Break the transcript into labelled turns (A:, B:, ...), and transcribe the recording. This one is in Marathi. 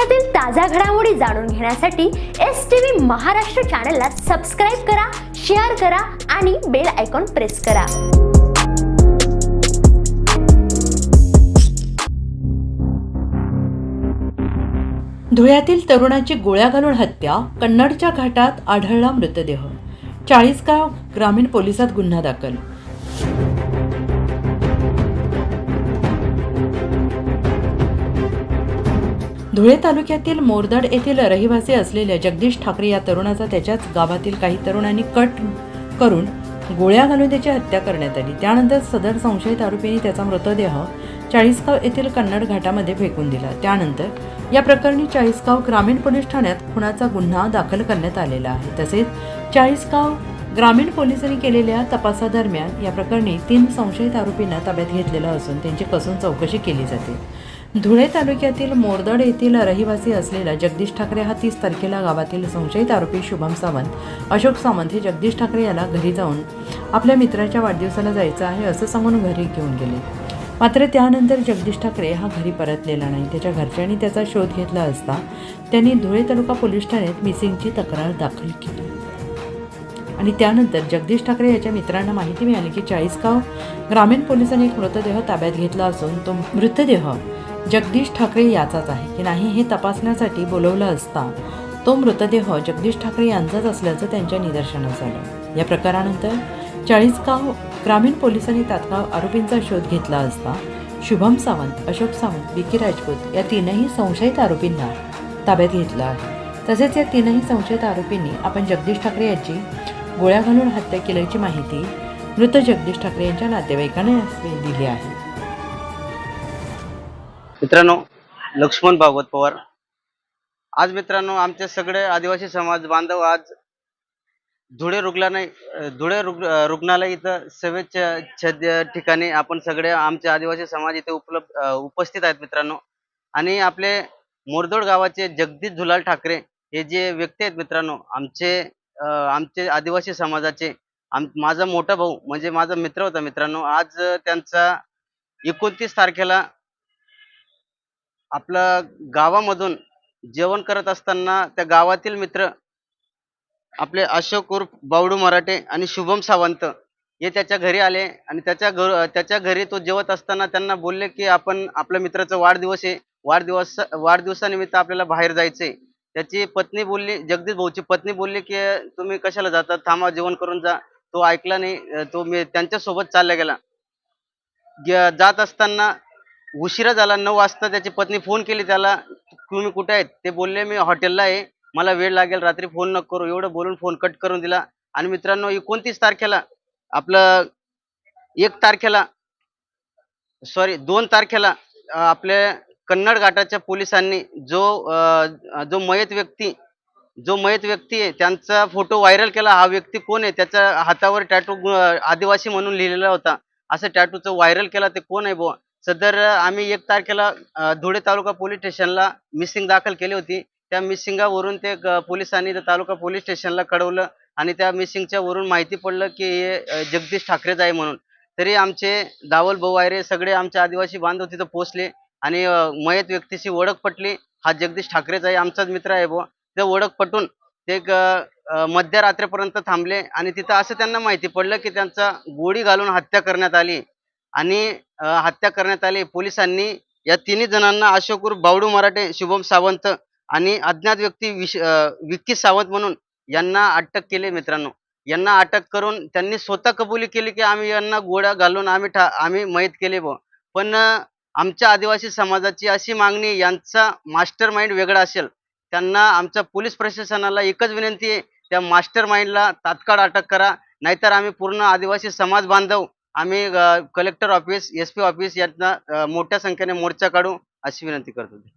A: देशातील ताज्या घडामोडी जाणून घेण्यासाठी एस टी व्ही महाराष्ट्र चॅनलला सबस्क्राईब करा शेअर करा आणि बेल आयकॉन प्रेस करा.
B: धुळ्यातील तरुणाची गोळ्या घालून हत्या कन्नडच्या घाटात आढळला मृतदेह. चाळीसगाव ग्रामीण पोलिसात गुन्हा दाखल. धुळे तालुक्यातील मोरदड येथील रहिवासी असलेल्या जगदीश ठाकरे या तरुणाचा त्याच्याच गावातील काही तरुणांनी कट करून गोळ्या घालून त्याची हत्या करण्यात आली. त्यानंतर सदर संशयित आरोपींनी त्याचा मृतदेह चाळीसगाव येथील कन्नड घाटामध्ये फेकून दिला. त्यानंतर या प्रकरणी चाळीसगाव ग्रामीण पोलीस ठाण्यात खुनाचा गुन्हा दाखल करण्यात आलेला आहे. तसेच चाळीसगाव ग्रामीण पोलिसांनी केलेल्या तपासादरम्यान या प्रकरणी तीन संशयित आरोपींना ताब्यात घेतलेलं असून त्यांची कसून चौकशी केली जाते. धुळे तालुक्यातील मोरदड येथील रहिवासी असलेला जगदीश ठाकरे हा तीस तारखेला गावातील संशयित आरोपी शुभम सावंत अशोक सावंत हे जगदीश ठाकरे याला घरी जाऊन आपल्या मित्राच्या वाढदिवसाला जायचं आहे असं सांगून घरी घेऊन गेले. मात्र त्यानंतर जगदीश ठाकरे हा घरी परतलेला नाही. त्याच्या घरच्यांनी त्याचा शोध घेतला असता त्यांनी धुळे तालुका पोलीस ठाण्यात मिसिंगची तक्रार दाखल केली. आणि त्यानंतर जगदीश ठाकरे याच्या मित्रांना माहिती मिळाली की चाळीसगाव ग्रामीण पोलिसांनी एक मृतदेह ताब्यात घेतला असून तो मृतदेह जगदीश ठाकरे याचाच आहे की नाही हे तपासण्यासाठी बोलवलं असता तो मृतदेह जगदीश ठाकरे यांचाच असल्याचं त्यांच्या निदर्शनास आलं. या प्रकारानंतर चाळीसगाव ग्रामीण पोलिसांनी तात्काळ आरोपींचा शोध घेतला असता शुभम सावंत अशोक सावंत विकी राजपूत या तीनही संशयित आरोपींना ताब्यात घेतलं आहे. तसेच या तीनही संशयित आरोपींनी आपण जगदीश ठाकरे यांची गोळ्या घालून हत्या केल्याची माहिती मृत जगदीश ठाकरे यांच्या नातेवाईकांना दिली आहे.
C: मित्रांनो लक्ष्मण भागवत पवार. आज मित्रांनो आमचे सगळे आदिवासी समाज बांधव आज धुळे रुग्णालय धुळे रुग रुग्णालय इथं सेवेच्या ठिकाणी आपण सगळे आमचे आदिवासी समाज इथे उपलब्ध उपस्थित आहेत मित्रांनो. आणि आपले मोरदोड गावाचे जगदीश झुलाल ठाकरे हे जे व्यक्ती आहेत मित्रांनो आमचे आमचे आदिवासी समाजाचे आम माझा मोठा भाऊ म्हणजे माझा मित्र होता मित्रांनो आज त्यांचा एकोणतीस तारखेला आपलं गावामधून जेवण करत असताना त्या गावातील मित्र आपले अशोक उर्फ बावडू मराठे आणि शुभम सावंत हे त्याच्या घरी आले आणि त्याच्या घर त्याच्या घरी तो जेवत असताना त्यांना बोलले की आपण आपल्या मित्राचा वाढदिवस आहे. वाढदिवस वाढदिवसानिमित्त आपल्याला बाहेर जायचंय. त्याची पत्नी बोलली जगदीश भाऊची पत्नी बोलली की तुम्ही कशाला जाता? थांबा जेवण करून जा. तो ऐकला नाही. तो मी त्यांच्यासोबत चालला गेला. जात असताना उशिरा झाला नऊ वाजता त्याची पत्नी फोन केली त्याला तुम्ही कुठे आहेत? ते बोलले मी हॉटेलला आहे मला वेळ लागेल रात्री फोन न करू. एवढं बोलून फोन कट करून दिला. आणि मित्रांनो एकोणतीस तारखेला आपलं एक तारखेला सॉरी दोन तारखेला आपल्या कन्नड घाटाच्या पोलिसांनी जो जो मयत व्यक्ती जो मयत व्यक्ती आहे त्यांचा फोटो व्हायरल केला. हा व्यक्ती कोण आहे? त्याच्या हातावर टॅटू आदिवासी म्हणून लिहिलेला होता. असं टॅटूचं व्हायरल केला ते कोण आहे बुवा? सदर आम्ही एक तारखेला धुळे तालुका पोलीस स्टेशनला मिसिंग दाखल केली होती. त्या मिसिंगावरून ते पोलिसांनी तालुका पोलीस स्टेशनला कळवलं आणि त्या मिसिंगच्या वरून माहिती पडलं की हे जगदीश ठाकरेच आहे म्हणून. तरी आमचे दावल भाऊ वायरे सगळे आमचे आदिवासी बांधव तिथं पोहोचले आणि मयत व्यक्तीची ओळख पटली. हा जगदीश ठाकरेच आहे आमचाच मित्र आहे भाऊ ते ओळख पटून ते मध्यरात्रीपर्यंत थांबले आणि तिथं असं त्यांना माहिती पडलं की त्यांचा गोळी घालून हत्या करण्यात आली. आणि हत्या करण्यात आली. पोलिसांनी या तिन्ही जणांना अशोकूर बावडू मराठे शुभम सावंत आणि अज्ञात व्यक्ती विश विक्की सावंत म्हणून यांना अटक केली मित्रांनो. यांना अटक करून त्यांनी स्वतः कबुली केली की आम्ही यांना गोळ्या घालून आम्ही ठा आम्ही मयत केले बुवा. पण आमच्या आदिवासी समाजाची अशी मागणी यांचा मास्टर माइंड वेगळा असेल. त्यांना आमच्या पोलीस प्रशासनाला एकच विनंती आहे त्या मास्टर माइंडला तात्काळ अटक करा नाहीतर आम्ही पूर्ण आदिवासी समाज बांधव आम्ही collector office S P office यांना मोठ्या संख्येने मोर्चा काढू अशी विनंती करतो